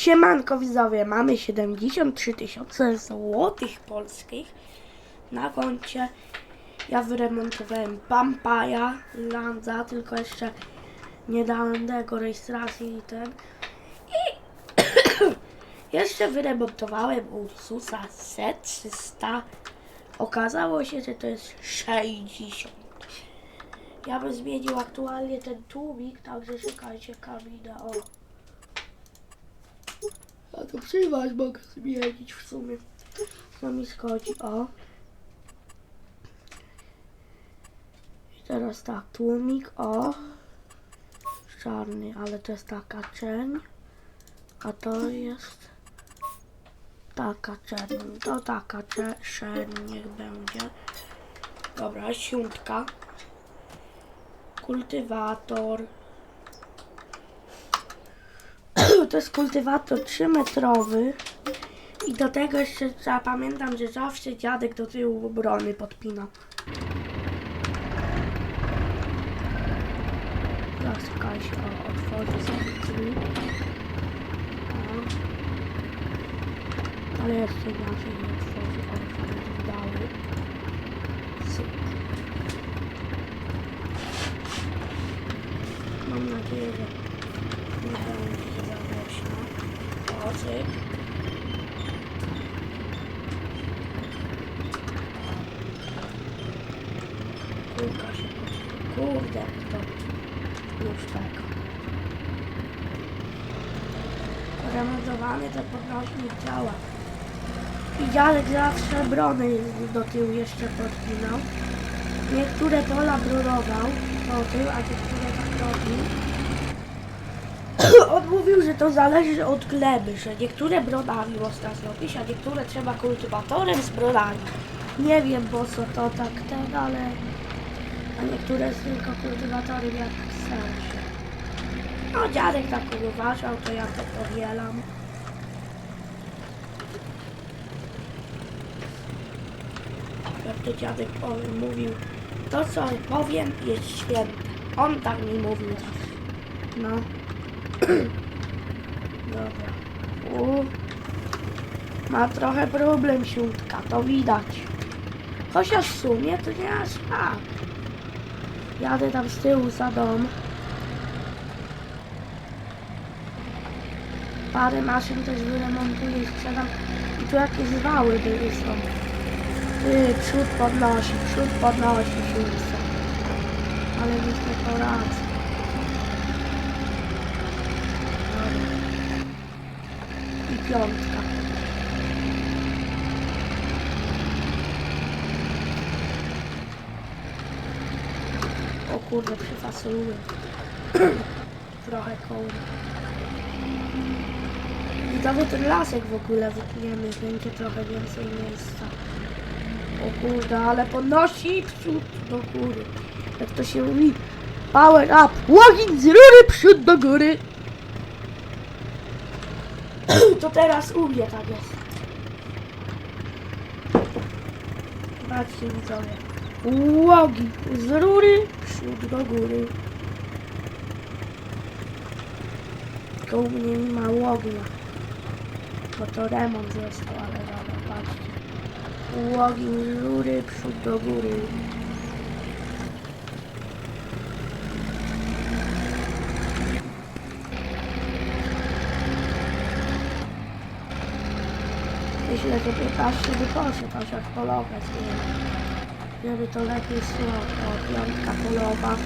Siemanko widzowie, mamy 73 tysiące złotych polskich na koncie. Ja wyremontowałem Pampaja Lanza, tylko jeszcze nie dałem tego rejestracji i ten. I jeszcze wyremontowałem Ursusa C300. Okazało się, że to jest 60. Ja bym zmienił aktualnie ten tłumik, także szukajcie kabina. O. A to przyjmować mogę zmienić w sumie. Co mi schodzi, o. I teraz tak, tłumik, o. Czarny, ale to jest taka czerń. A to jest taka czerń. To taka cze- czerń niech będzie. Dobra, siuntka. Kultywator. To jest kultywator 3-metrowy. I do tego jeszcze trzeba, pamiętam, że zawsze dziadek do tyłu obrony podpinał. Czekaj się, otworzy sobie drzwi. O. Ale jeszcze inaczej nie otworzy, otworzy dalej. Mam nadzieję, że nie będzie za głośno. O, cyk. Kurka się Kurde, to już tak. Remontowany to podnośnik działa. I dziadek zawsze brony do tyłu jeszcze podpinał. Niektóre pola brurował po a niektóre tak robił. On mówił, że to zależy od gleby, że niektóre brodami można zrobić, a niektóre trzeba kultywatorem z brodami. Nie wiem po co to tak ten, ale a niektóre z tylko kultywatorem jak sensie. No dziadek tak uważał, to ja to powielam. Jak to dziadek powie- mówił, to co powiem jest święte. On tak mi mówił. No. Dobra. U. Ma trochę problem siódka, to widać. Chociaż w sumie to nie aż tak. Jadę tam z tyłu za dom. Parę maszyn też wyremontuję i sprzedam. I tu jakieś wały były są. Ty, przód podnosi, przód podnosi siódce. Ale nic nie poradzę. Dobra. I piątka. O kurde, przyfasoluję. Trochę koło. I nawet ten lasek w ogóle wytniemy, będzie trochę więcej miejsca. O kurde, ale podnosi przód do góry. Jak to się mówi? Power up! Łogin z rury przód do góry! To teraz u mnie tak jest. Patrzcie widzowie. Łogi z rury przód do góry. Tylko u mnie nie ma łognia. Bo to remont został, ale dobra, patrzcie. Łogi z rury przód do góry. Że 15 by poszedł, chociaż polować, nie wiem. Żeby to lepiej szło. O, piątka polowa.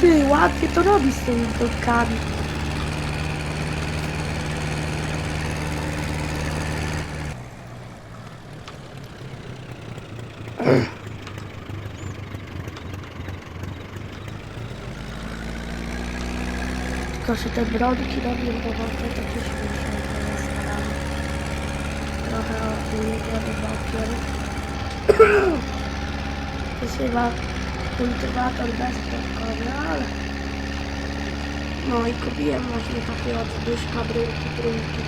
Ty, ładnie to robi z tymi dotkami. Tylko, że te brodki robią robotę, to też muszę. Trochę odjedziemy bokiem. To jest chyba kultywator bezpłatkowy, ale... No i kupiłem właśnie takie od duszka bryłki, trójki.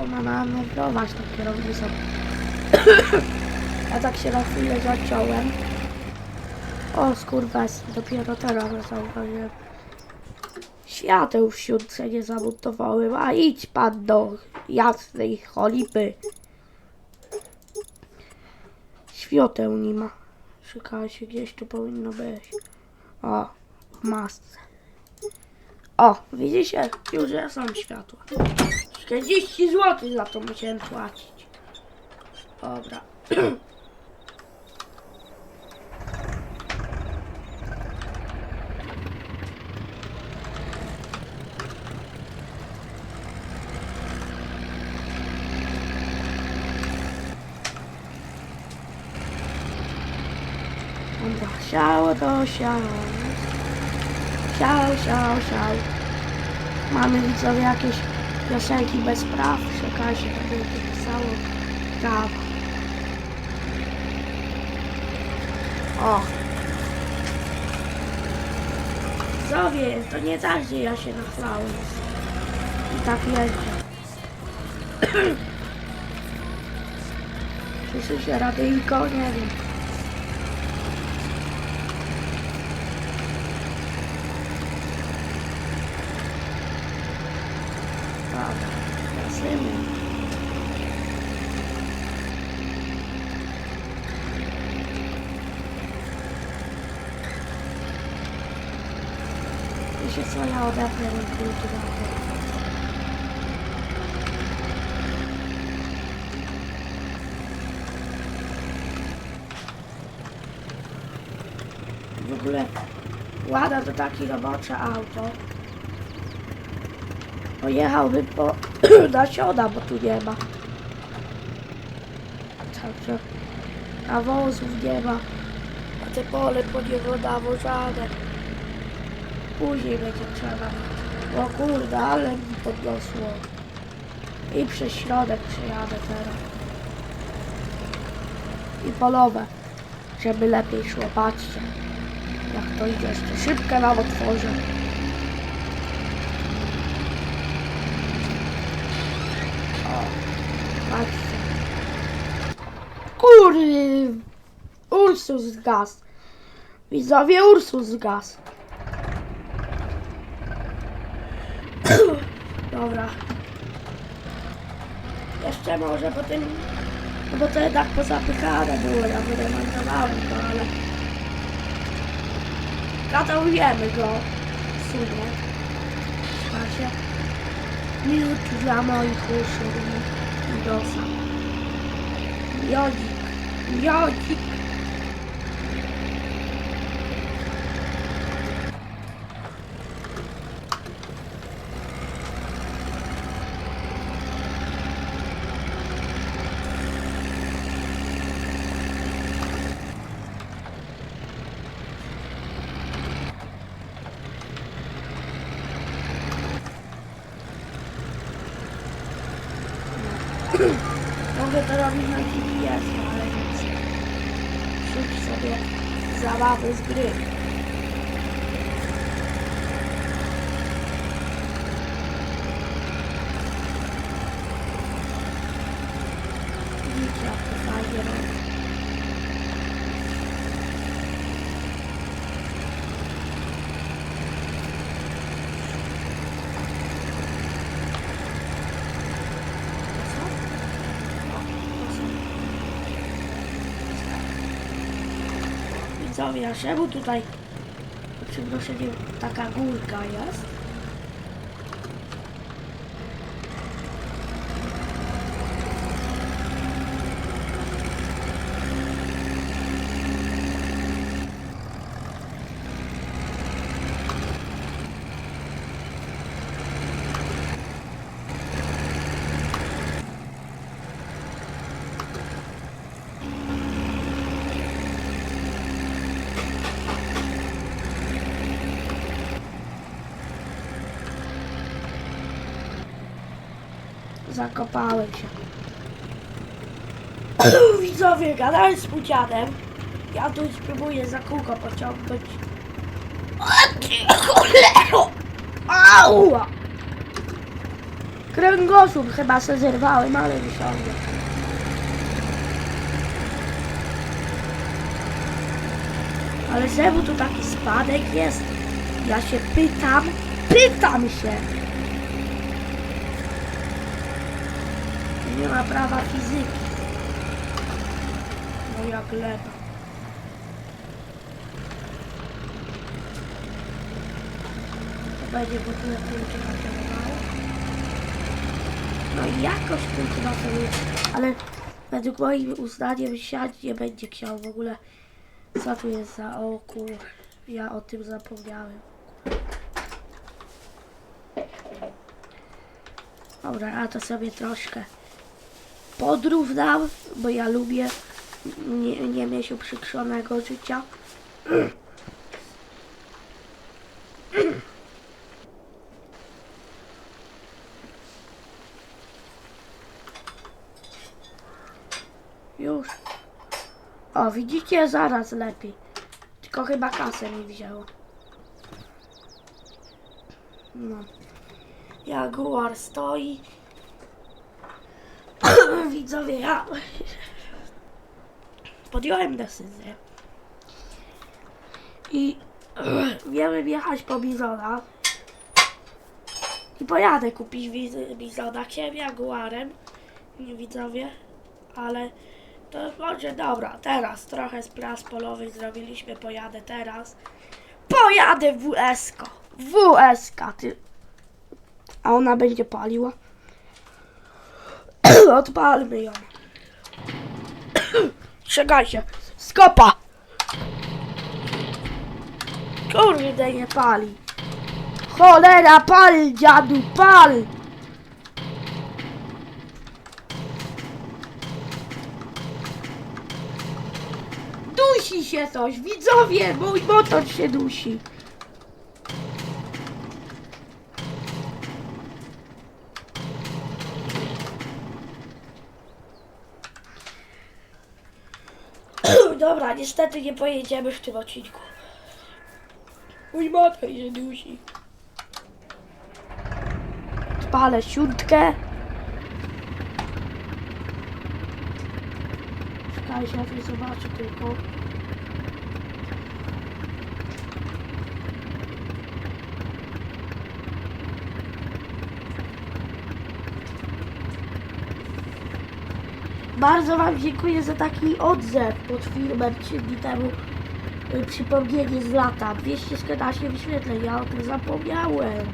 Trzeba pomanewrować tą kierownicą. Ja tak się na chwilę zaciąłem. O skurwes, dopiero teraz zauważyłem. Świateł w siódmce nie zamontowałem, a idź pan do jasnej cholipy. Świateł nie ma. Szukajcie, gdzieś tu powinno być. O, masce. O, widzicie? Już są światła. 40 zł za to musiałem płacić. Dobra. Dobra, siało to siało. Siał, siał, siał. Mamy widzowie jakieś piosenki bez praw. Czekajcie, to by to pisało. Prawa. O. Widzowie, to nie tak, że ja się nachlałem. I tak jeżdżę. Słyszycie radyjko? Nie wiem. Dobra, gasymy. Wiecie co, ja odepnę ten kultywator. W ogóle Łada to takie robocze auto. Pojechałbym po nasiona, bo tu nie ma. Także nawozów nie ma. A te pole po niego nawożane. Później będzie trzeba. O kurde, ale mi podniosło. I przez środek przejadę teraz. I polowe, żeby lepiej szło. Patrzcie, jak to idzie jeszcze. Szybkę nam otworzę. O, patrzcie. Kurde, Ursus gaz. Widzowie, Ursus gaz. Dobra. Jeszcze może po tym, bo to jednak pozapychane było, ja wyremontowałem to, ale ratujemy go w sumie. Macie miód dla moich uszu dosa. Miodzik, miodzik. Mogę to robić na GPS, ale nic. Rzuć sobie zabawy z gry. Widzicie, jak to fajnie robi. Co? Widzowie, a czemu tutaj przeproszenie taka górka jest? Zakopałem się. Widzowie, gadałem z pucianem. Ja tu spróbuję za kółko pociągnąć. O ty! Kręgosłup chyba se zerwałem, ale wysiądę. Ale czemu tu taki spadek jest? Ja się pytam, pytam się. Nie ma prawa fizyki. Moja gleba. To będzie w ogóle kultywatorowała. No i jakoś kultywatoruje. Ale według moim uznaniem siać nie będzie chciał w ogóle. Co tu jest za oku? Ja o tym zapomniałem. Dobra, a to sobie troszkę podrównam, bo ja lubię nie, nie mieć uprzykrzonego życia. Już. O, widzicie? Zaraz lepiej. Tylko chyba kasę mi wzięło. No. Jaguar stoi. Widzowie, ja podjąłem decyzję. I miałem jechać po Bizona. I pojadę kupić Bizona. Chciałem Jaguarem. Nie widzowie. Ale to może dobra. Teraz trochę z polowych zrobiliśmy. Pojadę teraz. Pojadę WS-ko. WS-ka, ty. A ona będzie paliła. Odpalmy ją. Czekajcie. Skopa! Kurde, nie pali. Cholera, pal, dziadu, pal! Dusi się coś, widzowie, mój motor się dusi. Niestety nie pojedziemy w tym odcinku. Mój motor się dusi. Spalę siódkę. Czekajcie, ja zobaczę tylko. Bardzo Wam dziękuję za taki odzew pod filmem 3 dni temu. y, Przypomnienie z lata. 214 wyświetleń. Ja o tym zapomniałem.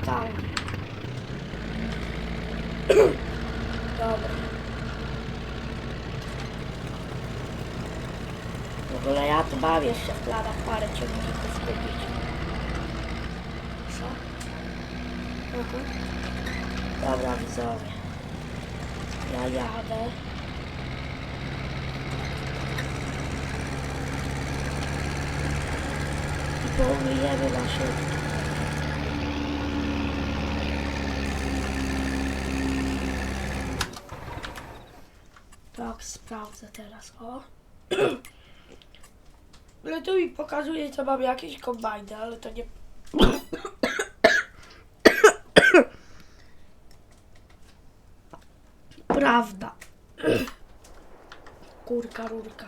Totalnie. Dobra. W ogóle ja tu mam jeszcze w planach parę ciągników kupić. Co? Mhm. Dobra, widzowie. Ja jadę. I pomyjemy nasze... Tak, sprawdzę teraz, o. Ale tu mi pokazuje, co mam jakieś kombajny, ale to nie... Prawda. Kurka, rurka.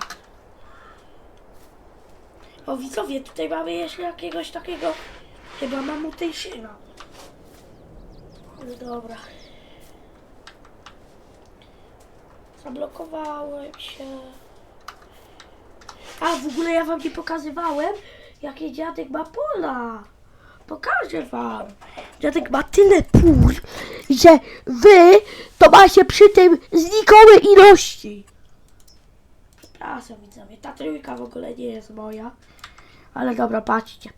O widzowie, tutaj mamy jeszcze jakiegoś takiego chyba mamutejszyna. Ale dobra. Zablokowałem się. A w ogóle ja wam nie pokazywałem, jakie dziadek ma pola. Pokażę wam. Dziadek ma tyle pól, że wy to macie przy tym znikome ilości. Przepraszam widzowie, ta trójka w ogóle nie jest moja. Ale dobra, patrzcie.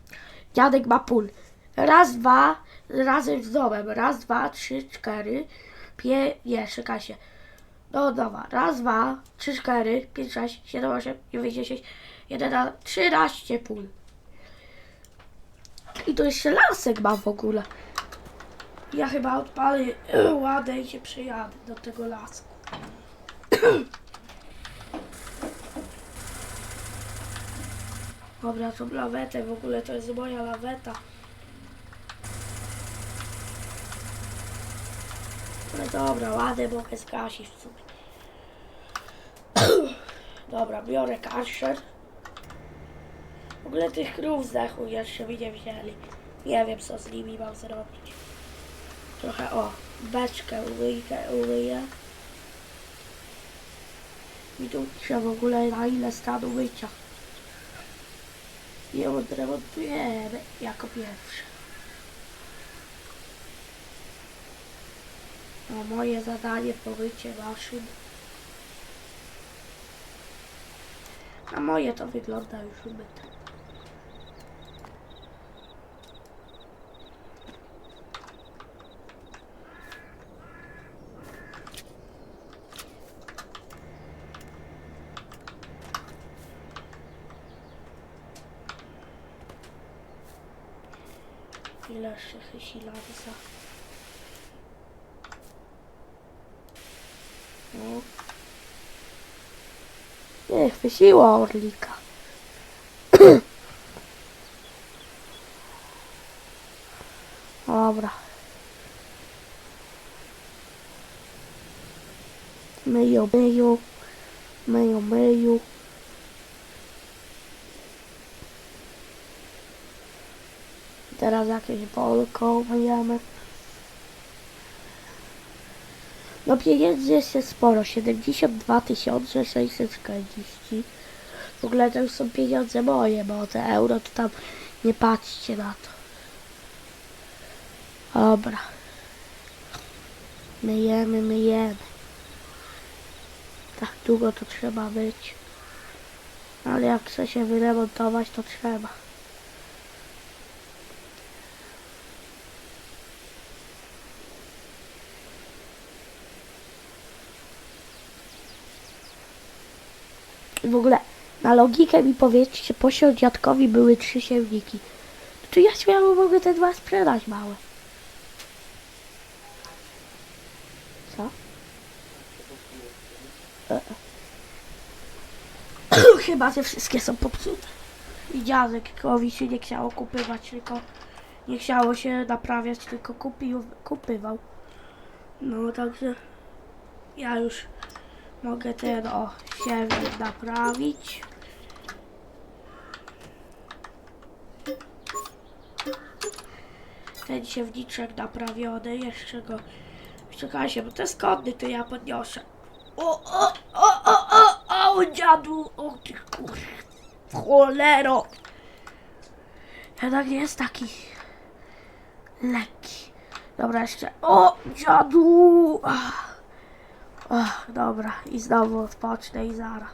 Dziadek ma pól. Raz, dwa, razem z domem. Raz, dwa, trzy, cztery, pięć, nie, czekajcie. No dobra, raz, dwa, trzy, cztery, pięć, sześć, siedem, osiem, dziewięć, dziesięć, jedenaście, trzynaście pól. I to jeszcze lasek ma w ogóle. Ja chyba odpalę ładę i się przejadę do tego lasku. Dobra, tą lawetę w ogóle to jest moja laweta. No dobra, ładę mogę zgasić w sumie. dobra, biorę kaszer. W ogóle tych krów zdechł jeszcze mi nie wzięli. Nie wiem co z nimi mam zrobić. Trochę o, beczkę uwyję. uwyję. I tu się w ogóle na ile stanu mycia. I odremontujemy jako pierwsze. A moje zadanie pomycie maszyn. A moje to wygląda już umyte. Jeszcze chysilanza. No. Nie, chwyciła orlika. Dobra. Myju, myju. Teraz jakieś bolko myjemy. No pieniędzy jest sporo, 72 640. W ogóle to już są pieniądze moje, bo te euro to tam nie patrzcie na to. Dobra. Myjemy, myjemy. Tak długo to trzeba być. Ale jak chce się wyremontować, to trzeba. W ogóle na logikę mi powiedzcie, po dziadkowi były trzy siewniki. Czy ja śmiało mogę te dwa sprzedać małe? Co? E, e. Chyba te wszystkie są popsute. I dziadkowi się nie chciało kupywać, tylko nie chciało się naprawiać, tylko kupił, kupywał. No także ja już mogę ten o siewnik naprawić. Ten siewniczek naprawiony, jeszcze go czekajcie, bo to jest to ja podniosę. O, o, o, o, o, o, dziadu, o ty kur... cholero. Jednak nie jest taki lekki. Dobra, jeszcze, o, dziadu. Ach. Ach, dobra, i znowu odpocznę i zara.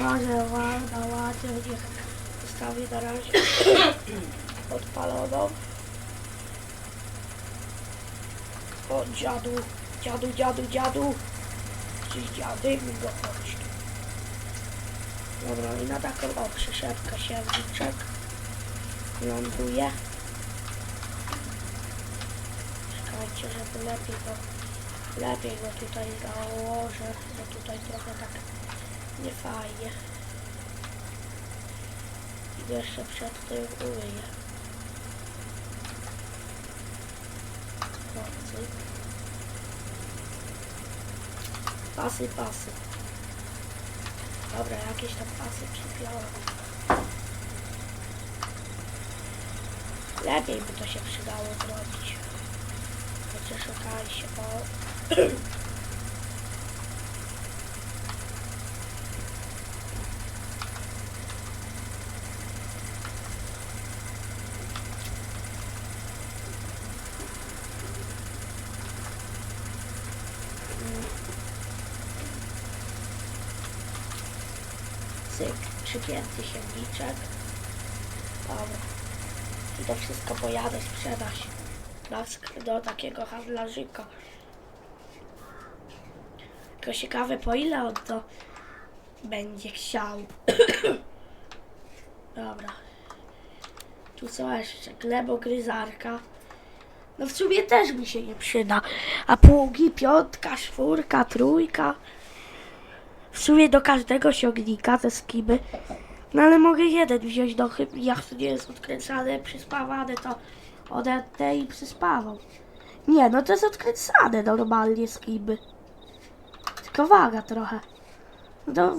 Ładnie, ładna, ładnie, niech postawię na razie odpaloną. O, dziadu, dziadu, dziadu, dziadu. Gdzieś dziady mi go chodź. tu. Dobra, i na taką o przyszedkę siewniczek ląduje. Czekajcie, żeby lepiej go, lepiej go tutaj założę, bo tutaj trochę tak nie fajnie. I jeszcze przed tym umyję. Pasy. Pasy, pasy. Dobra, jakieś tam pasy przypiąłem. Lepiej by to się przydało zrobić. Okazji się, bo... Cyk, przypięty siewniczek. Dobra. I to wszystko pojadę sprzedać do takiego handlarzyka. Tylko ciekawe po ile on to będzie chciał. Dobra. Tu co jeszcze? Glebogryzarka. No w sumie też mi się nie przyda. A pługi, piątka, czwórka, trójka. W sumie do każdego ciągnika te skiby. No ale mogę jeden wziąć do chyb. Jak to nie jest odkręcane, przyspawane, to odetnę i przyspawał. Nie, no to jest odkręcane normalnie z kiby. Tylko waga trochę. No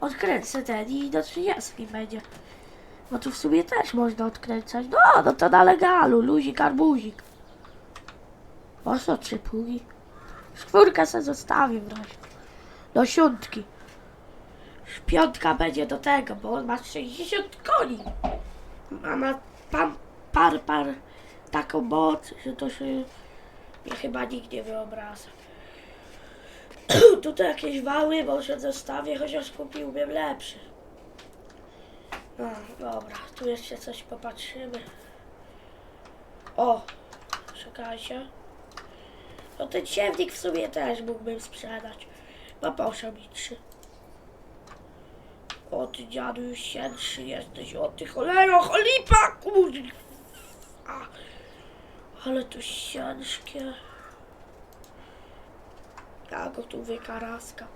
odkręcę ten i do 30 będzie. No tu w sumie też można odkręcać. No, no to na legalu, luzik, arbuzik. Co trzy pługi? Czwórkę se zostawię w razie. Do siódmki. Piątka będzie do tego, bo on ma 60 koni. A ma pan, par, par taką moc, że to się mnie chyba nikt nie wyobraża. Tutaj jakieś wały może zostawię, chociaż kupiłbym lepszy. No, dobra, tu jeszcze coś popatrzymy. O, czekajcie. No ten ciemnik w sumie też mógłbym sprzedać. No proszę mi trzy. O ty dziadu już cięższy jesteś, o ty cholero, cholipa, kurwa. Ale to ciężkie. Ja go tu wykaraska.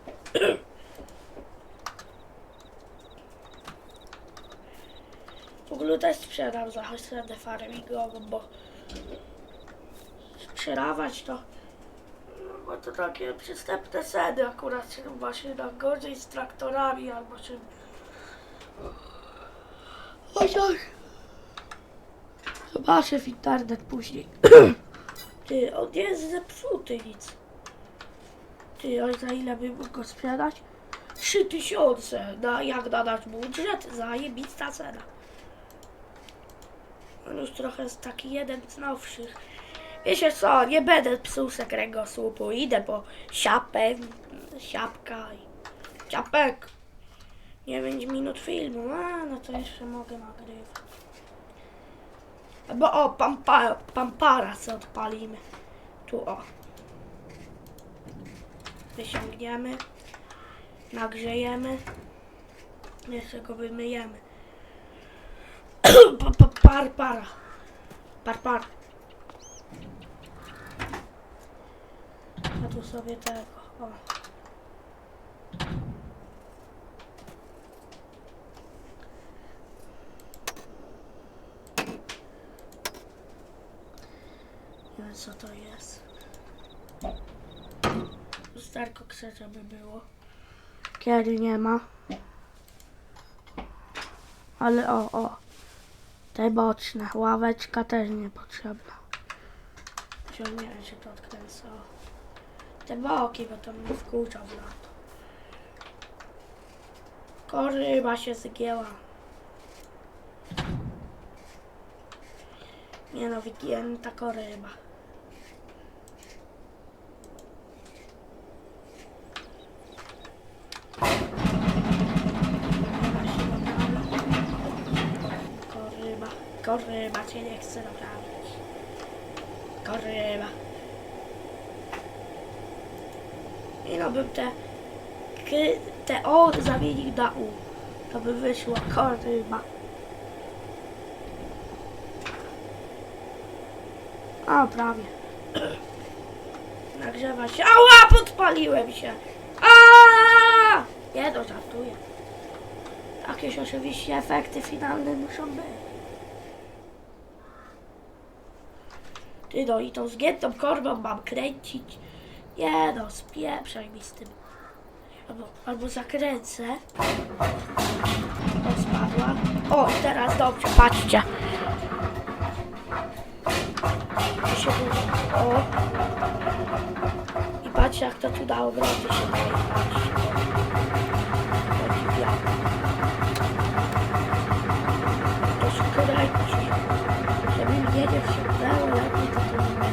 W ogóle też sprzedam za cenę farmingową, bo sprzedawać to bo to takie przystępne ceny akurat się właśnie na gorzej z traktorami albo czym. Chociaż zobaczę w internet później. Ty, on nie jest zepsuty nic. Ty, a za ile bym mógł go sprzedać? Trzy tysiące, na, jak na nasz budżet, zajebista cena. On już trochę jest taki jeden z nowszych. Wiecie co, nie będę psuł se kręgosłupu, idę po siapę, siapka i ciapek. 9 minut filmu, a no to jeszcze mogę nagrywać. Bo o, pampa, pampara co odpalimy. Tu o. Wyciągniemy. Nagrzejemy. Jeszcze go wymyjemy. pa, pa, par, para. Par, par. A tu sobie tego. O. co to jest. Lusterko krzycze by było. Kiedy nie ma. Ale o, o. Te boczne. Ławeczka też niepotrzebna. Ciągniemy się to odkręca. O. Te boki, bo to mnie wkurza w lato. Koryba się zgięła. Nie no, wygięta koryba. Koryba, cię nie chce naprawić. Koryba. I no bym te, te O zamienił na U. To by wyszło koryba. A, prawie. Nagrzewa się. Ała, podpaliłem się. A! Nie no, żartuję. Jakieś oczywiście efekty finalne muszą być. Ty no i tą zgiętą korbą mam kręcić. Nie no, spieprzaj mi z tym. Albo, albo zakręcę. O, spadła. O, teraz dobrze, patrzcie. Się. O. I patrzcie, jak to tu na obroty się daje. Patrzcie. Taki wiatr. To skręci. Żebym wiedział się dało lepiej, to to nie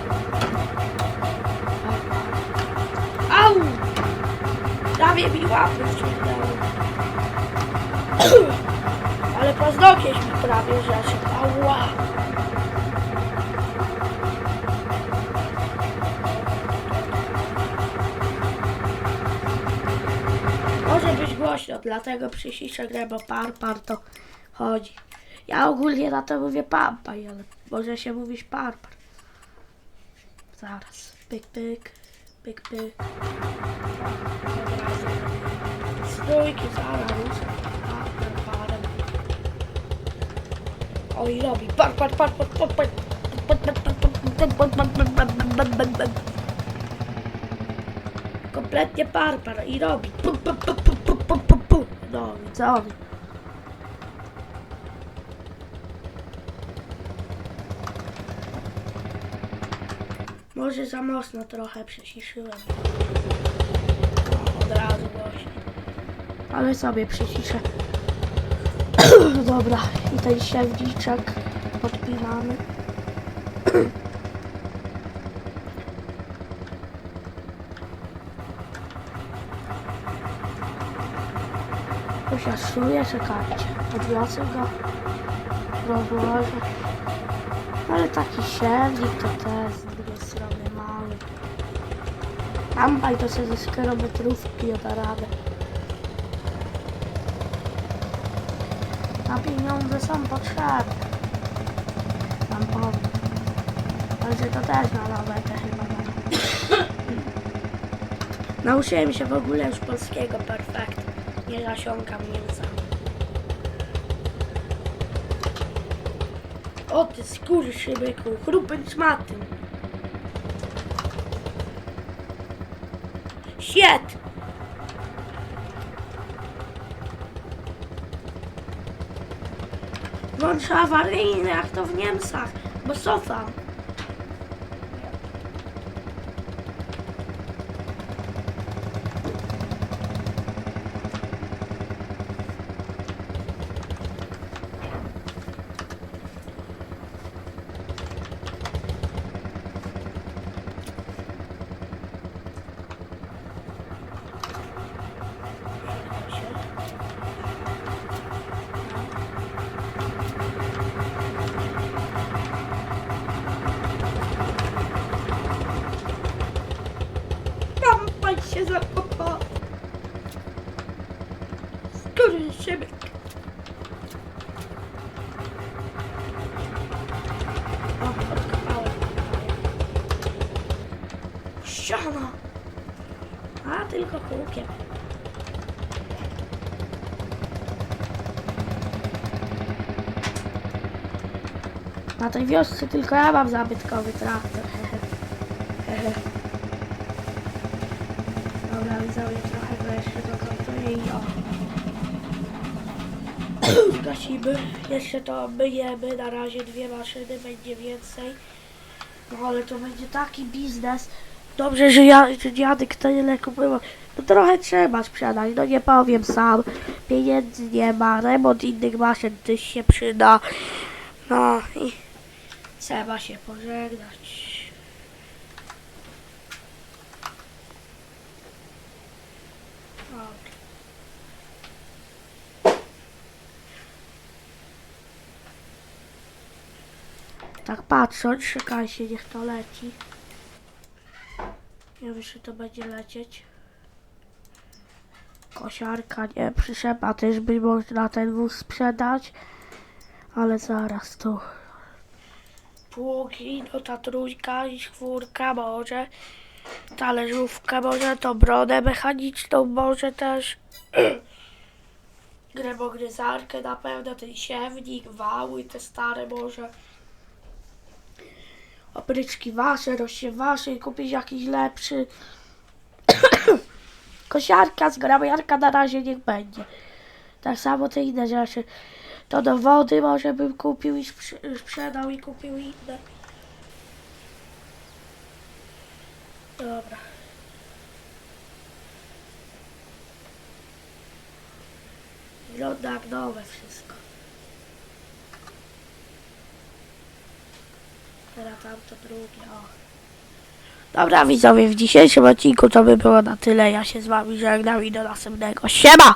Au! Prawie mi łapy. Ale paznokieć mi prawie zeszedł. Ała! Może być głośno, dlatego przyciszę grę, bo par, par to chodzi. Ja ogólnie na to mówię pampaj, ale może się mówić par, par. Zaraz. Pyk, pyk. Pyk, pyk. Stójki, zaraz. Oj, robi. Par, par, par, par, par, par. Kompletnie parpar i robi. No, widzowie. Może za mocno trochę przesiszyłem. No, od razu właśnie. Ale sobie przyciszę. Dobra, i ten siewniczek podpinamy. Posiaszuję, czekajcie. Podniosę go. Rozłożę. Ale taki siewnik to też z drugiej strony mały. Lampaj to sobie ze skierometrówki da radę. A pieniądze są potrzebne. Nam powiem. Także to też na lawetę chyba. Nauczyłem się w ogóle już polskiego perfekt. Nie zasiąkam mięsa. O ty skurczybyku, chrupem szmatym. Shit! Włącz awaryjny, jak to w Niemcach, bo cofam. Lampaj się zakopał. Skurczybyk. O, odkopałem. Ściana. A, tylko kółkiem. Na tej wiosce tylko ja mam zabytkowy traktor. Dobra, widzowie, trochę go jeszcze dokończę i o. Gasimy. Jeszcze to myjemy. Na razie dwie maszyny, będzie więcej. No ale to będzie taki biznes. Dobrze, że ja, że dziadek tyle kupował. No trochę trzeba sprzedać, no nie powiem sam. Pieniędzy nie ma, remont innych maszyn też się przyda. No i trzeba się pożegnać. Tak patrząc, czekajcie, niech to leci. Nie wiem, czy to będzie lecieć. Kosiarka, nie, przyczepa też by można ten wóz sprzedać. Ale zaraz tu. Pługi, no ta trójka i czwórka może. Talerzówkę może, to brodę mechaniczną może też. Grebogryzarkę na pewno, ten siewnik, wały te stare może. Opryczki wasze, rozsiewasze, kupić jakiś lepszy. Kosiarka, zgrabiarka na razie niech będzie. Tak samo te inne rzeczy. To do wody może bym kupił i sprze- sprzedał i kupił inne. Dobra. Wygląda jak nowe wszystko. Teraz tamto drugie, o. Dobra widzowie, w dzisiejszym odcinku to by było na tyle. Ja się z wami żegnam i do następnego. Siema!